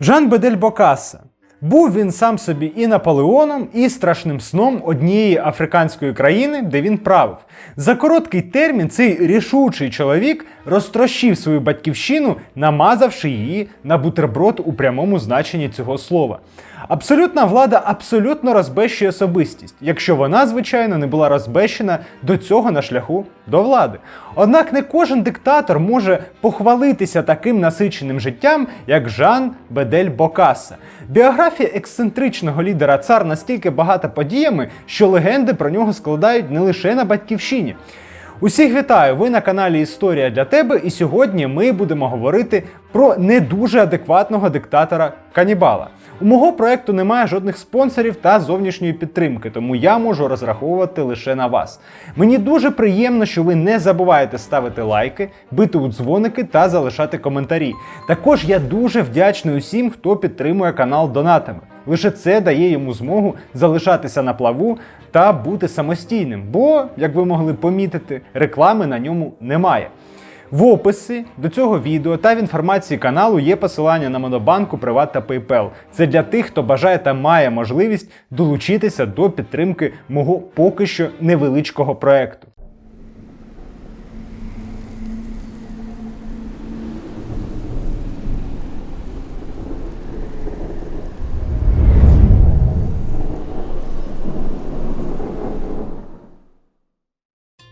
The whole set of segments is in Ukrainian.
Жан Бедель Бокаса. Був він сам собі і Наполеоном, і страшним сном однієї африканської країни, де він правив. За короткий термін цей рішучий чоловік розтрощив свою батьківщину, намазавши її на бутерброд у прямому значенні цього слова. Абсолютна влада абсолютно розбещує особистість, якщо вона, звичайно, не була розбещена до цього на шляху до влади. Однак не кожен диктатор може похвалитися таким насиченим життям, як Жан Бедель Бокаса. Біографія ексцентричного лідера цар настільки багата подіями, що легенди про нього складають не лише на батьківщині. Усіх вітаю! Ви на каналі Історія для тебе, і сьогодні ми будемо говорити про не дуже адекватного диктатора Канібала. У мого проекту немає жодних спонсорів та зовнішньої підтримки, тому я можу розраховувати лише на вас. Мені дуже приємно, що ви не забуваєте ставити лайки, бити у дзвоники та залишати коментарі. Також я дуже вдячний усім, хто підтримує канал донатами. Лише це дає йому змогу залишатися на плаву та бути самостійним, бо, як ви могли помітити, реклами на ньому немає. В описі до цього відео та в інформації каналу є посилання на Монобанку, Приват та PayPal. Це для тих, хто бажає та має можливість долучитися до підтримки мого поки що невеличкого проекту.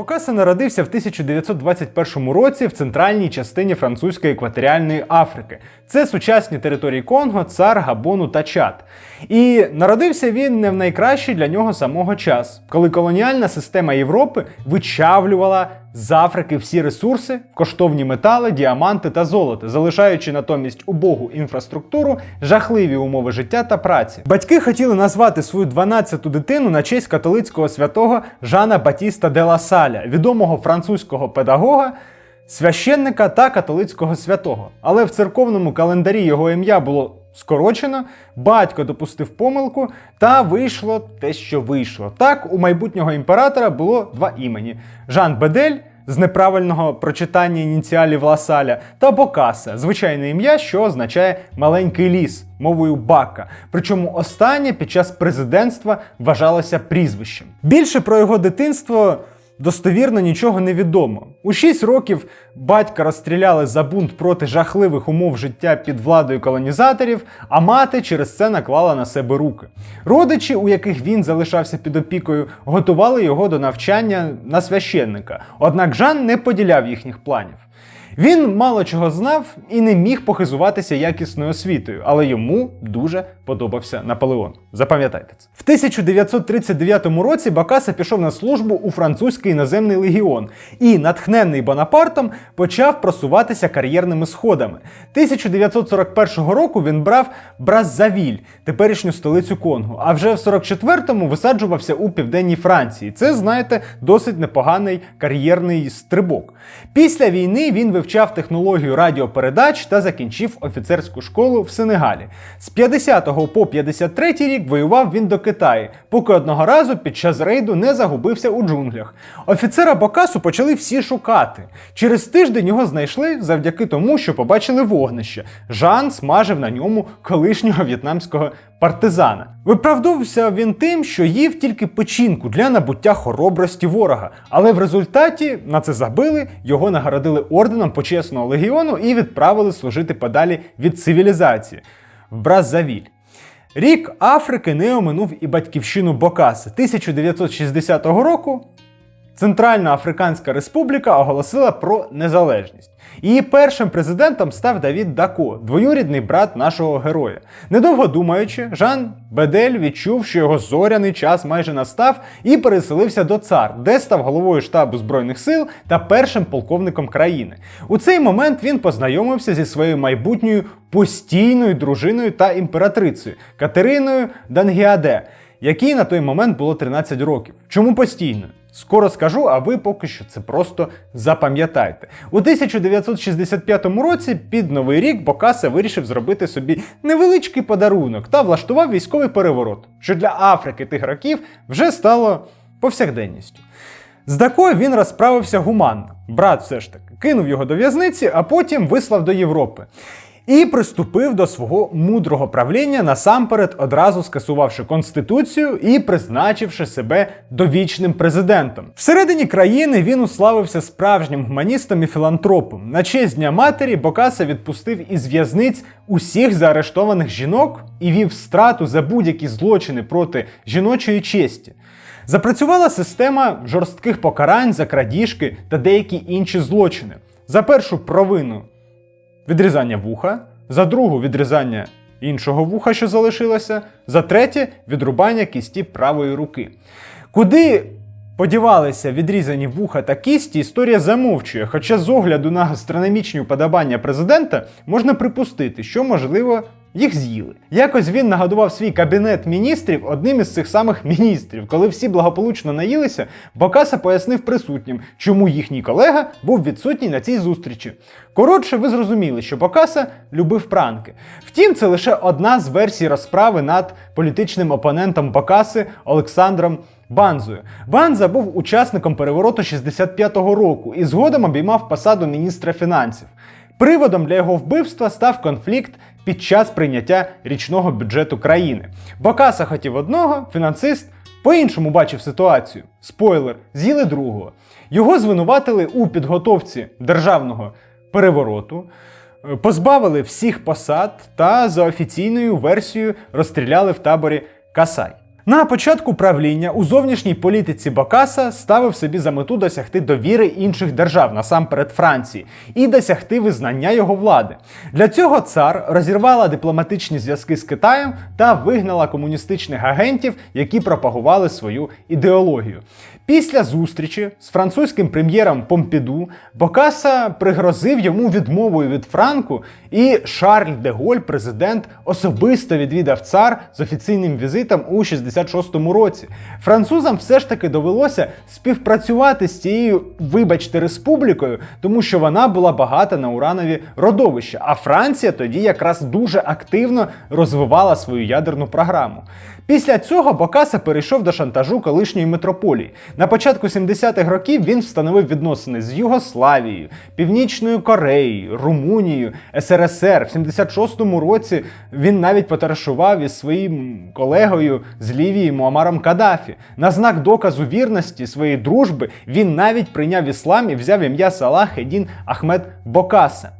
Бокаса народився в 1921 році в центральній частині французької екваторіальної Африки. Це сучасні території Конго, Цар, Габону та Чад. І народився він не в найкращий для нього самого час, коли колоніальна система Європи вичавлювала з Африки всі ресурси, коштовні метали, діаманти та золото, залишаючи натомість убогу інфраструктуру, жахливі умови життя та праці. Батьки хотіли назвати свою 12-ту дитину на честь католицького святого Жана Батіста де ла Саля, відомого французького педагога. Священника та католицького святого. Але в церковному календарі його ім'я було скорочено, батько допустив помилку, та вийшло те, що вийшло. Так, у майбутнього імператора було два імені: Жан Бедель з неправильного прочитання ініціалів Ласаля та Бокаса, звичайне ім'я, що означає маленький ліс мовою Бака. Причому останнє під час президентства вважалося прізвищем. Більше про його дитинство. Достовірно нічого не відомо. У 6 років батька розстріляли за бунт проти жахливих умов життя під владою колонізаторів, а мати через це наклала на себе руки. Родичі, у яких він залишався під опікою, готували його до навчання на священника. Однак Жан не поділяв їхніх планів. Він мало чого знав і не міг похизуватися якісною освітою, але йому дуже подобався Наполеон. Запам'ятайте це. В 1939 році Бакаса пішов на службу у французький іноземний легіон і, натхненний Бонапартом, почав просуватися кар'єрними сходами. 1941 року він брав Браззавіль, теперішню столицю Конго. А вже в 44-му висаджувався у південній Франції. Це, знаєте, досить непоганий кар'єрний стрибок. Після війни він вивчав технологію радіопередач та закінчив офіцерську школу в Сенегалі. З 50 по 53 рік воював він до Китаю, поки одного разу під час рейду не загубився у джунглях. Офіцера Бокасу почали всі шукати. Через тиждень його знайшли завдяки тому, що побачили вогнище. Жан смажив на ньому колишнього в'єтнамського партизана. Виправдовувався він тим, що їв тільки печінку для набуття хоробрості ворога. Але в результаті на це забили, його нагородили орденом почесного легіону і відправили служити подалі від цивілізації в Браззавіль. Рік Африки не оминув і батьківщину Бокаси. 1960 року Центральна Африканська Республіка оголосила про незалежність. Її першим президентом став Давід Дако, двоюрідний брат нашого героя. Недовго думаючи, Жан Бедель відчув, що його зоряний час майже настав, і переселився до цар, де став головою штабу збройних сил та першим полковником країни. У цей момент він познайомився зі своєю майбутньою постійною дружиною та імператрицею Катериною Дангіаде, якій на той момент було 13 років. Чому постійною? Скоро скажу, а ви поки що це просто запам'ятайте. У 1965 році під Новий рік Бокаса вирішив зробити собі невеличкий подарунок та влаштував військовий переворот, що для Африки тих років вже стало повсякденністю. З Дакою він розправився гуманно. Брат все ж таки кинув його до в'язниці, а потім вислав до Європи. І приступив до свого мудрого правління насамперед одразу скасувавши конституцію і призначивши себе довічним президентом. Всередині країни він уславився справжнім гуманістом і філантропом. На честь Дня матері Бокаса відпустив із в'язниць усіх заарештованих жінок і вів страту за будь-які злочини проти жіночої честі. Запрацювала система жорстких покарань за крадіжки та деякі інші злочини. За першу провину відрізання вуха, за другу відрізання іншого вуха, що залишилося, за третє відрубання кісті правої руки. Куди подівалися відрізані вуха та кісті, історія замовчує. Хоча з огляду на гастрономічні вподобання президента можна припустити, що можливо. Їх з'їли. Якось він нагодував свій кабінет міністрів одним із цих самих міністрів. Коли всі благополучно наїлися, Бокаса пояснив присутнім, чому їхній колега був відсутній на цій зустрічі. Коротше, ви зрозуміли, що Бокаса любив пранки. Втім, це лише одна з версій розправи над політичним опонентом Бокаси Олександром. Банзою. Банза був учасником перевороту 65-го року і згодом обіймав посаду міністра фінансів. Приводом для його вбивства став конфлікт під час прийняття річного бюджету країни. Бокаса хотів одного, фінансист по-іншому бачив ситуацію. Спойлер, з'їли другого. Його звинуватили у підготовці державного перевороту, е, позбавили всіх посад та за офіційною версією розстріляли в таборі Касай. На початку правління у зовнішній політиці Бокаса ставив собі за мету досягти довіри інших держав, насамперед Франції, і досягти визнання його влади. Для цього цар розірвала дипломатичні зв'язки з Китаєм та вигнала комуністичних агентів, які пропагували свою ідеологію. Після зустрічі з французьким прем'єром Помпіду Бокаса пригрозив йому відмовою від Франку, і Шарль де Голь, президент, особисто відвідав цар з офіційним візитом у 66-му році. Французам все ж таки довелося співпрацювати з цією, вибачте, республікою, тому що вона була багата на уранові родовища. А Франція тоді якраз дуже активно розвивала свою ядерну програму. Після цього Бокаса перейшов до шантажу колишньої метрополії. На початку 70-х років він встановив відносини з Югославією, Північною Кореєю, Румунією, СРСР. В 76-му році він навіть потарашував із своїм колегою з Лівії Муамаром Каддафі. На знак доказу вірності своєї дружби він навіть прийняв іслам і взяв ім'я Салах Едін Ахмед Бокаса.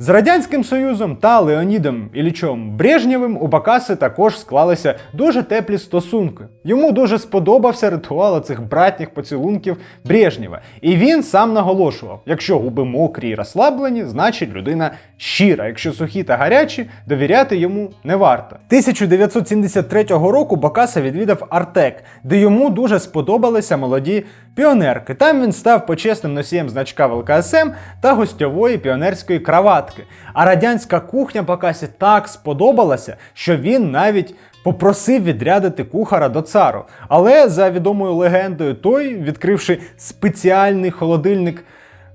З Радянським Союзом та Леонідом Ілічом Брежнєвим у Бакаси також склалися дуже теплі стосунки. Йому дуже сподобався ритуал цих братніх поцілунків Брежнєва. І він сам наголошував: якщо губи мокрі і розслаблені, значить людина щира. Якщо сухі та гарячі, довіряти йому не варто. 1973 року Бакаса відвідав Артек, де йому дуже сподобалися молоді піонерки. Там він став почесним носієм значка ВЛКСМ та гостьової піонерської краватки. А радянська кухня Бакасі так сподобалася, що він навіть попросив відрядити кухара до цару. Але за відомою легендою, той, відкривши спеціальний холодильник.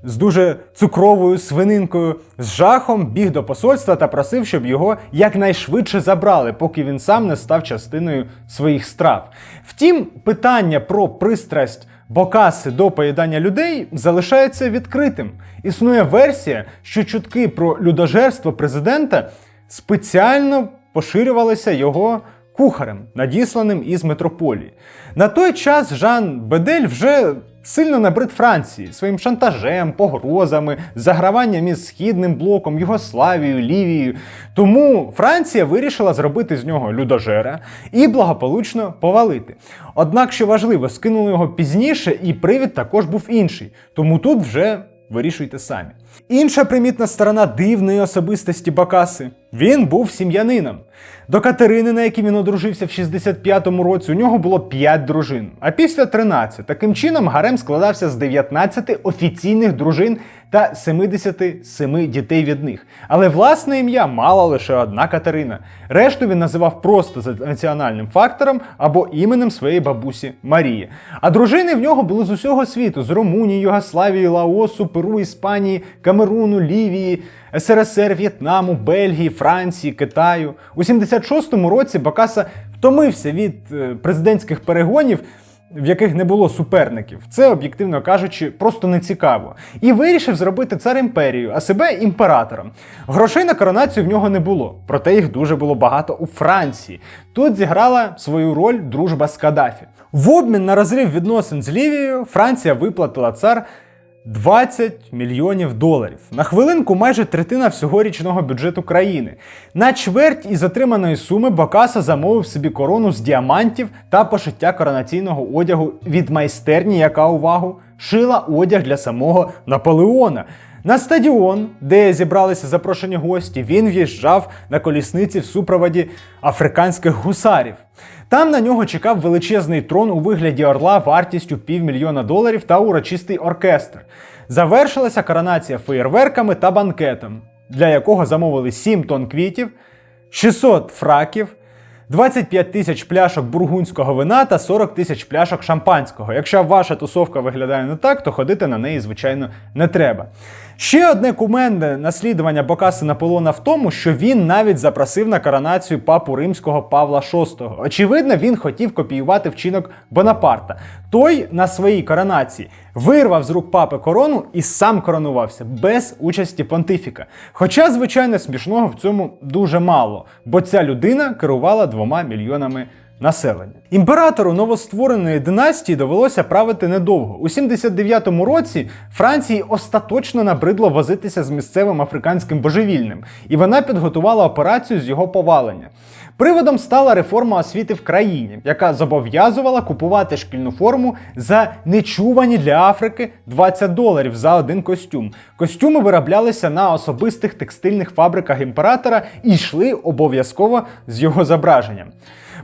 З дуже цукровою свининкою з жахом біг до посольства та просив, щоб його якнайшвидше забрали, поки він сам не став частиною своїх страв. Втім, питання про пристрасть Бокаси до поїдання людей залишається відкритим. Існує версія, що чутки про людожерство президента спеціально поширювалися його кухарем, надісланим із метрополії. На той час Жан Бедель вже сильно набрид Франції своїм шантажем, погрозами, заграванням із східним блоком, Югославією, Лівією. Тому Франція вирішила зробити з нього людожера і благополучно повалити. Однак, що важливо, скинули його пізніше, і привід також був інший. Тому тут вже вирішуйте самі. Інша примітна сторона дивної особистості Бакаси. Він був сім'янином. До Катерини, на якій він одружився в 65-му році, у нього було 5 дружин, а після 13. Таким чином, гарем складався з 19 офіційних дружин та 77 дітей від них. Але власне ім'я мала лише одна Катерина. Решту він називав просто за національним фактором або іменем своєї бабусі Марії. А дружини в нього були з усього світу: з Румунії, Югославії, Лаосу, Перу, Іспанії, Камеруну, Лівії. СРСР, В'єтнаму, Бельгії, Франції, Китаю. У 76-му році Бакаса втомився від е, президентських перегонів в яких не було суперників. Це, об'єктивно кажучи, просто не цікаво. І вирішив зробити цар імперію, а себе імператором. Грошей на коронацію в нього не було, проте їх дуже було багато у Франції. Тут зіграла свою роль дружба з Каддафі. В обмін на розрив відносин з Лівією Франція виплатила цар 20 мільйонів доларів. На хвилинку майже третина всього річного бюджету країни. На чверть із отриманої суми Бакаса замовив собі корону з діамантів та пошиття коронаційного одягу від майстерні, яка увагу шила одяг для самого Наполеона. На стадіон, де зібралися запрошені гості, він в'їжджав на колісниці в супроводі африканських гусарів. Там на нього чекав величезний трон у вигляді орла вартістю півмільйона доларів та урочистий оркестр. Завершилася коронація феєрверками та банкетом, для якого замовили 7 тонн квітів, 600 фраків, 25 тисяч пляшок бургундського вина та 40 тисяч пляшок шампанського. Якщо ваша тусовка виглядає не так, то ходити на неї, звичайно, не треба. Ще одне куменне наслідування Бокаси Наполеона в тому, що він навіть запросив на коронацію папу римського Павла VI. Очевидно, він хотів копіювати вчинок Бонапарта. Той на своїй коронації вирвав з рук папи корону і сам коронувався без участі понтифіка. Хоча, звичайно, смішного в цьому дуже мало, бо ця людина керувала двома мільйонами населення. Імператору новоствореної династії довелося правити недовго. У 79-му році Франції остаточно набридло возитися з місцевим африканським божевільним, і вона підготувала операцію з його повалення. Приводом стала реформа освіти в країні, яка зобов'язувала купувати шкільну форму за нечувані для Африки 20 доларів за один костюм. Костюми вироблялися на особистих текстильних фабриках імператора і йшли обов'язково з його зображенням.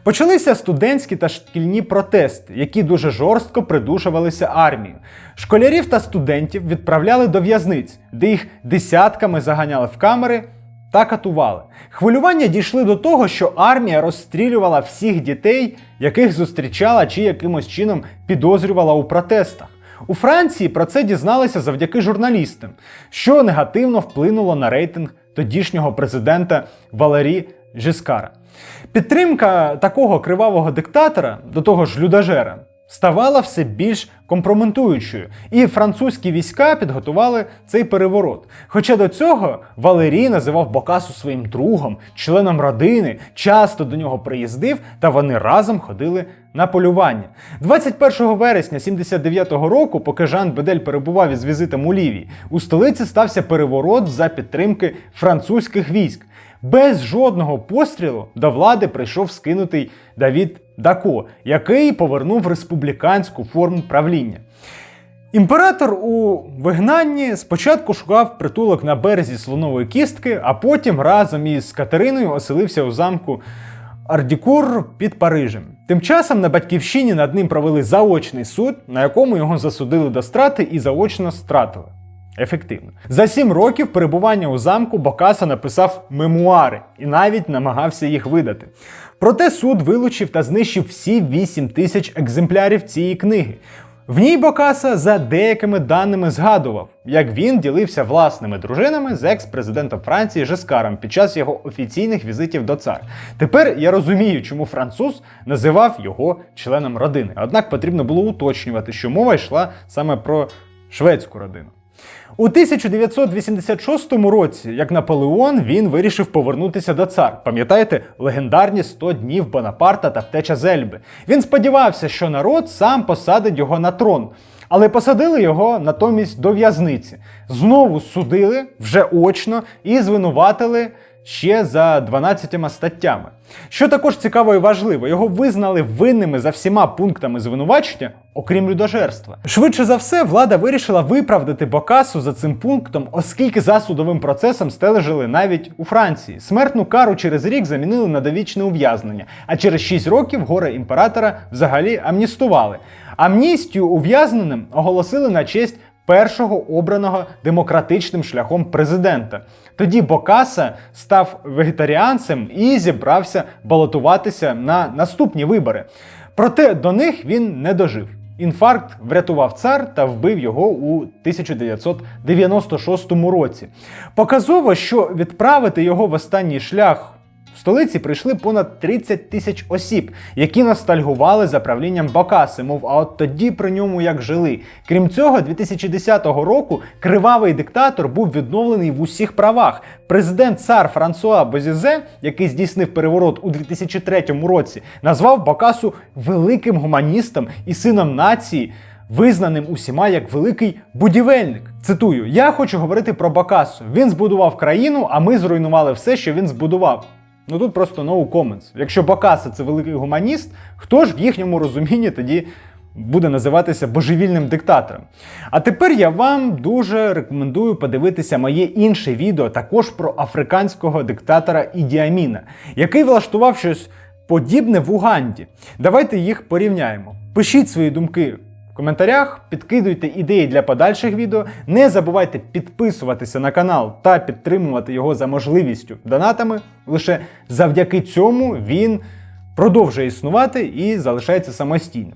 Почалися студентські та шкільні протести, які дуже жорстко придушувалися армією. Школярів та студентів відправляли до в'язниць, де їх десятками заганяли в камери та катували. Хвилювання дійшли до того, що армія розстрілювала всіх дітей, яких зустрічала чи якимось чином підозрювала у протестах. У Франції про це дізналися завдяки журналістам, що негативно вплинуло на рейтинг тодішнього президента Валері Жискара. Підтримка такого кривавого диктатора, до того ж людожера, ставала все більш компрометуючою, і французькі війська підготували цей переворот. Хоча до цього Валерій називав Бокасу своїм другом, членом родини, часто до нього приїздив, та вони разом ходили на полювання. 21 вересня 79-го року, поки Жан Бедель перебував із візитом у Лівії, у столиці стався переворот за підтримки французьких військ. Без жодного пострілу до влади прийшов скинутий Давід Дако, який повернув республіканську форму правління. Імператор у вигнанні спочатку шукав притулок на березі слонової кістки, а потім разом із Катериною оселився у замку Ардікур під Парижем. Тим часом на батьківщині над ним провели заочний суд, на якому його засудили до страти і заочно стратили. Ефективно. За сім років перебування у замку Бокаса написав мемуари і навіть намагався їх видати. Проте суд вилучив та знищив всі 8 тисяч екземплярів цієї книги. В ній Бокаса за деякими даними згадував, як він ділився власними дружинами з екс-президентом Франції Жескаром під час його офіційних візитів до цар. Тепер я розумію, чому француз називав його членом родини. Однак потрібно було уточнювати, що мова йшла саме про шведську родину. У 1986 році, як Наполеон, він вирішив повернутися до цар. Пам'ятаєте, легендарні 100 днів Бонапарта та втеча з Ельби. Він сподівався, що народ сам посадить його на трон. Але посадили його натомість до в'язниці. Знову судили вже очно і звинуватили ще за 12 статтями. Що також цікаво і важливо, його визнали винними за всіма пунктами звинувачення, окрім людожерства. Швидше за все, влада вирішила виправдати Бокасу за цим пунктом, оскільки за судовим процесом стележили навіть у Франції. Смертну кару через рік замінили на довічне ув'язнення, а через 6 років горе імператора взагалі амністували. Амністію ув'язненим оголосили на честь першого обраного демократичним шляхом президента. Тоді Бокаса став вегетаріанцем і зібрався балотуватися на наступні вибори. Проте до них він не дожив. Інфаркт врятував цар та вбив його у 1996 році. Показово, що відправити його в останній шлях В столиці прийшли понад 30 тисяч осіб, які ностальгували за правлінням Бакаси, мов а от тоді при ньому як жили. Крім цього, 2010 року кривавий диктатор був відновлений в усіх правах. Президент цар Франсуа Бозізе, який здійснив переворот у 2003 році, назвав Бакасу великим гуманістом і сином нації. Визнаним усіма як великий будівельник. Цитую: я хочу говорити про Бакасу. Він збудував країну, а ми зруйнували все, що він збудував. Ну тут просто no comments. Якщо Бакаса це великий гуманіст, хто ж в їхньому розумінні тоді буде називатися божевільним диктатором? А тепер я вам дуже рекомендую подивитися моє інше відео також про африканського диктатора Ідіаміна, який влаштував щось подібне в Уганді. Давайте їх порівняємо. Пишіть свої думки коментарях, підкидуйте ідеї для подальших відео. Не забувайте підписуватися на канал та підтримувати його за можливістю донатами. Лише завдяки цьому він продовжує існувати і залишається самостійним.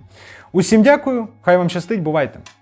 Усім дякую, хай вам щастить, бувайте!